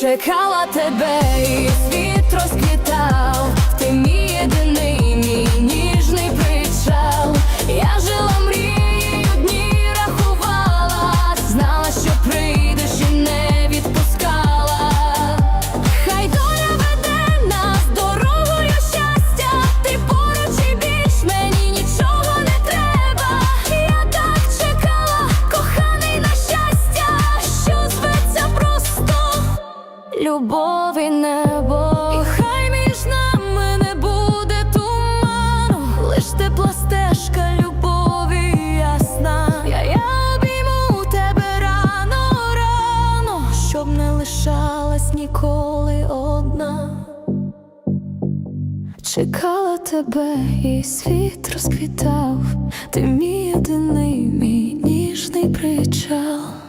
чекала тебе, і світ розквітав. тебе і світ розквітав, ти мій єдиний, мій ніжний причал.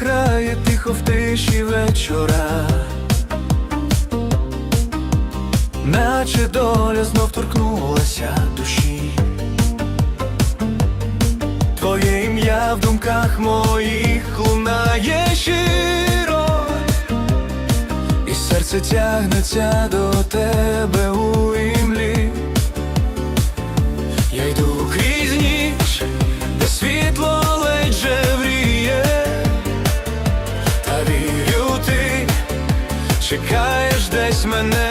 грає тихо в тиші вечора, наче доля знов торкнулася душі, твоє ім'я в думках моїх лунає щиро, і серце тягнеться до тебе у. Десь мене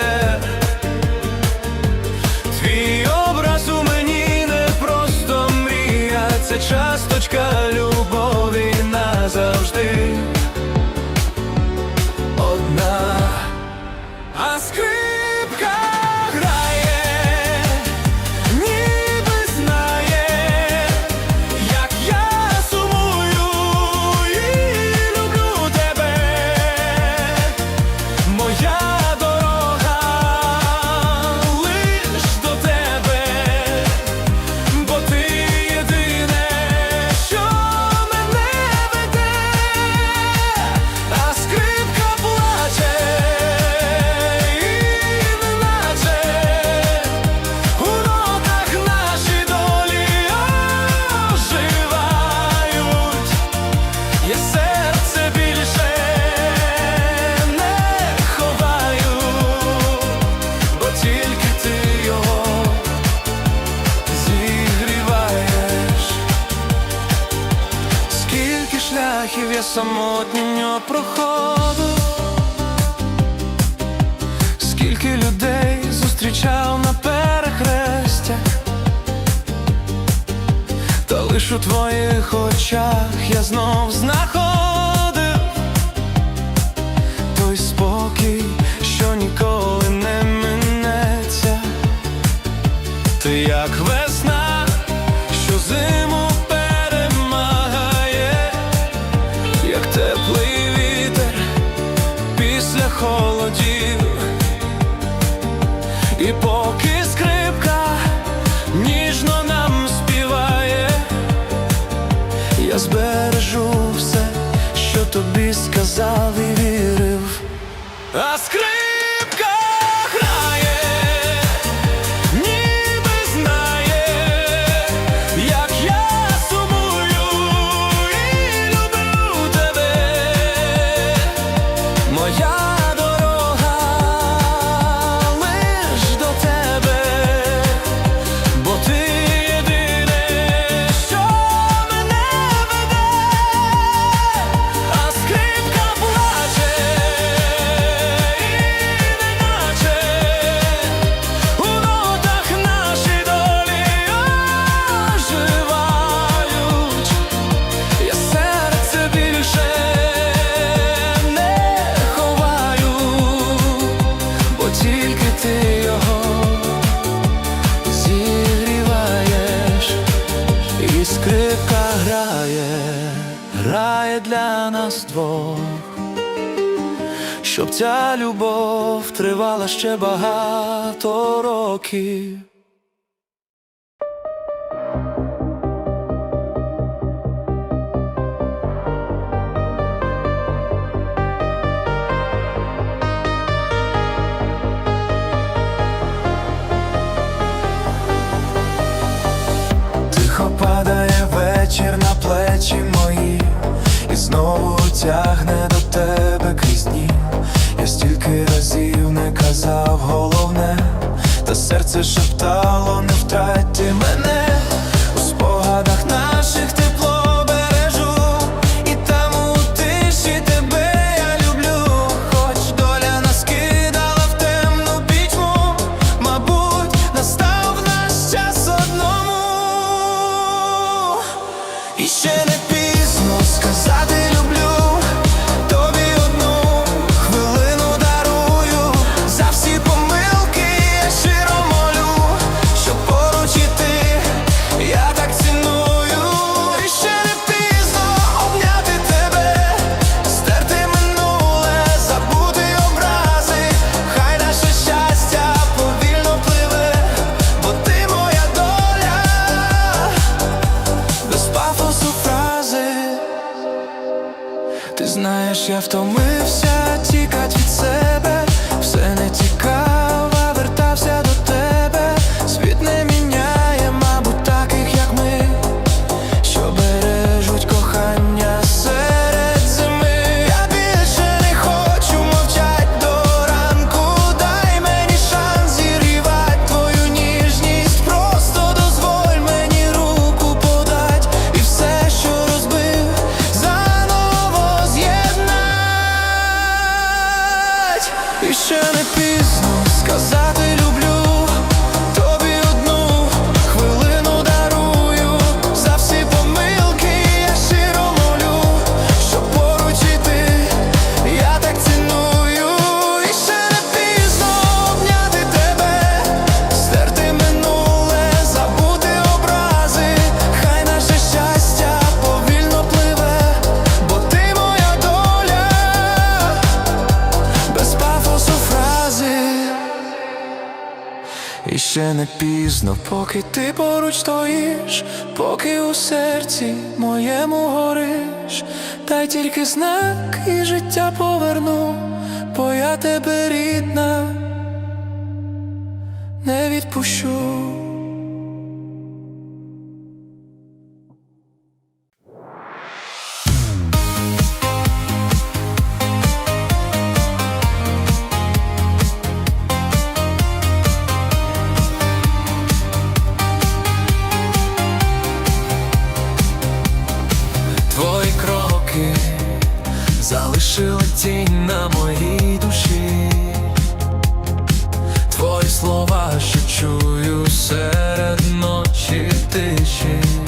шляхів я самотньо проходив, скільки людей зустрічав на перехрестях, та лиш у твоїх очах я знов знаходив. грає, грає для нас двох, щоб ця любов тривала ще багато років. знову тягне до тебе крізь дні. Я стільки разів не казав головне, та серце шептало, не втраті мене у спогадах наших. І ще не пізно, поки ти поруч стоїш, поки у серці моєму гориш, дай тільки знак і життя поверну, бо я тебе рідна, не відпущу. shame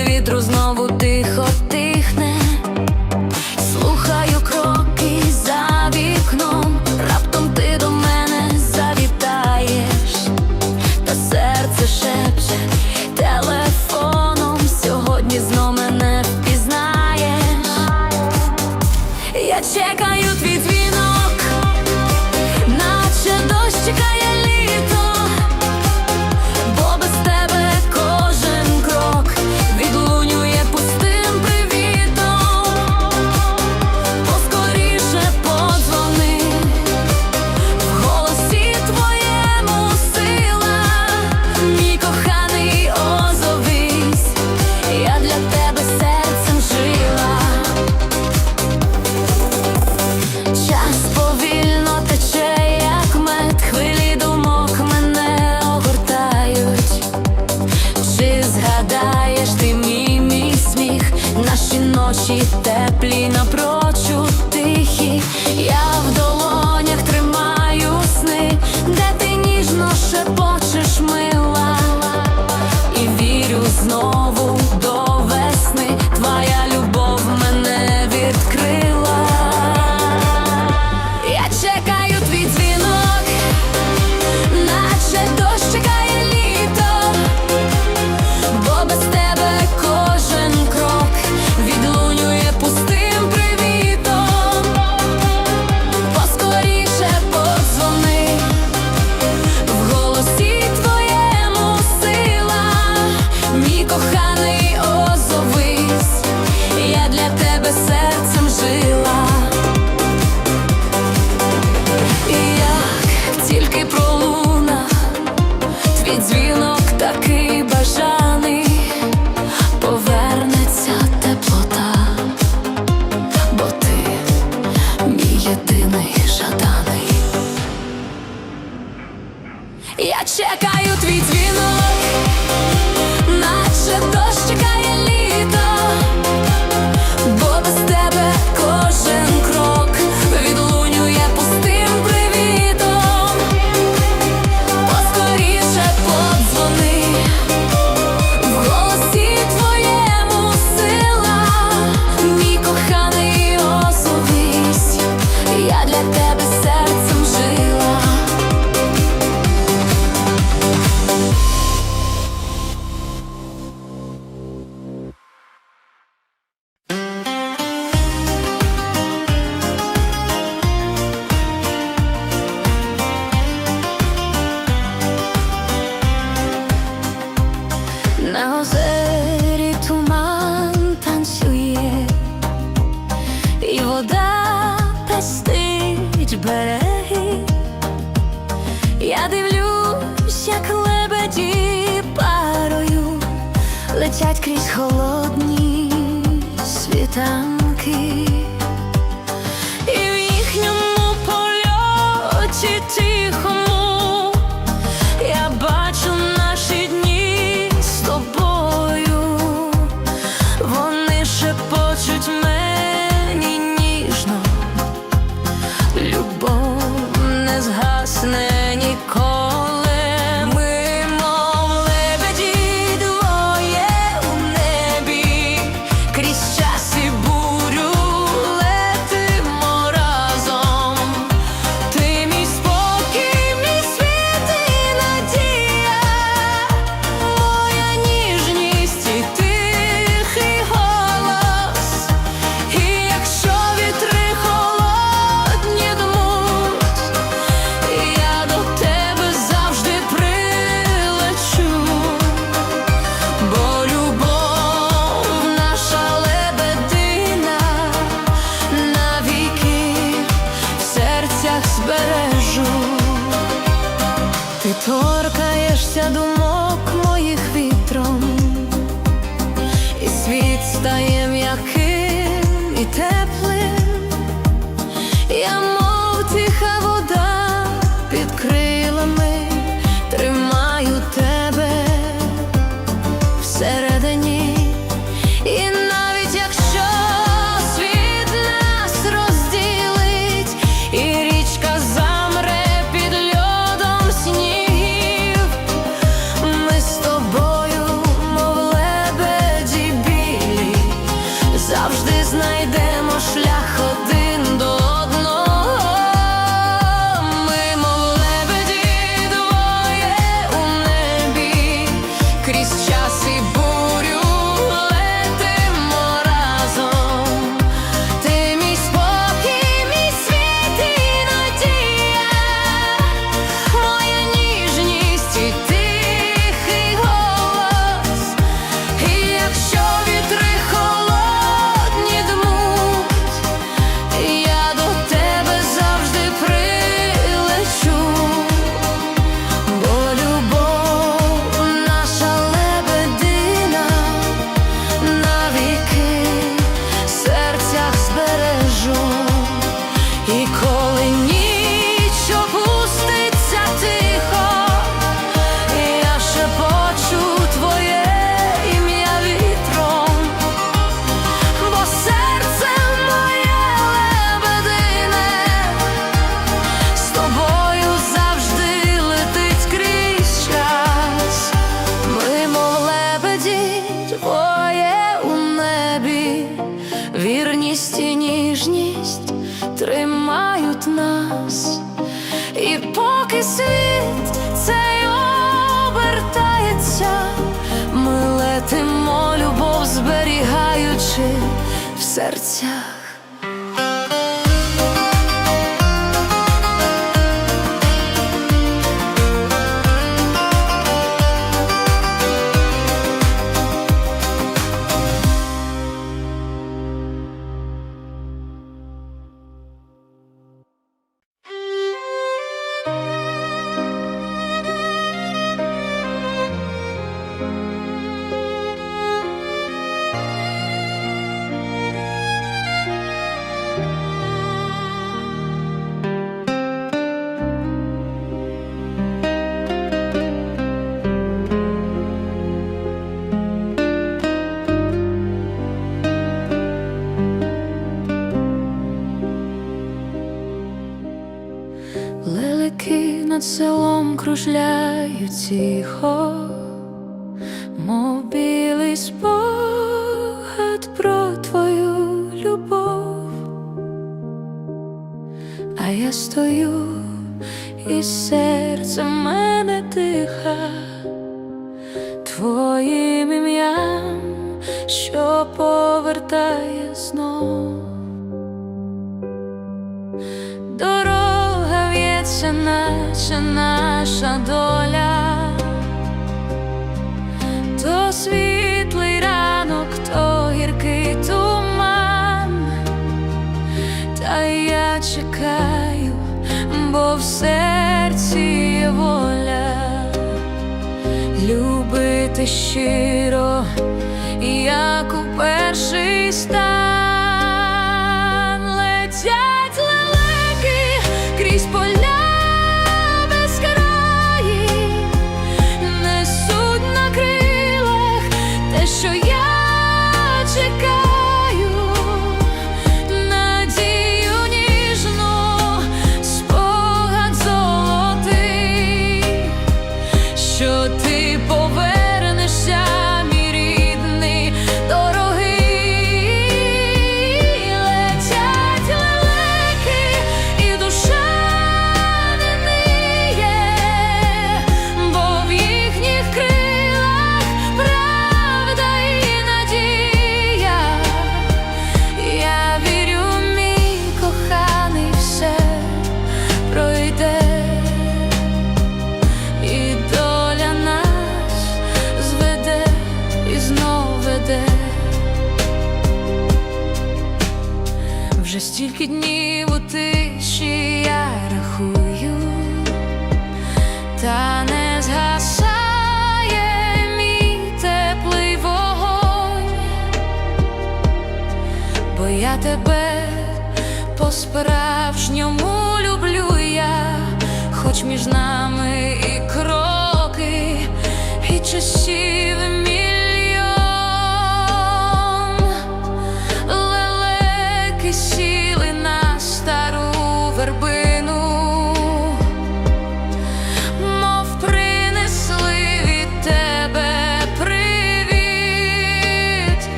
від вітру знову кружляють тихо, мов білий спогад про твою любов, а я стою і серце в мене тиха твоїм ім'ям, що повертає знов. Дорога в'ється наче на наша доля, то світлий ранок, то гіркий туман, та я чекаю, бо в серці є воля любити ще. я тебе по справжньому люблю я, хоч між нами і кроки, і часів.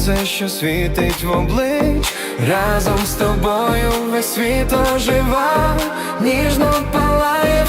сонце, що світить в облич, разом з тобою весь світ ожива, ніжно палає.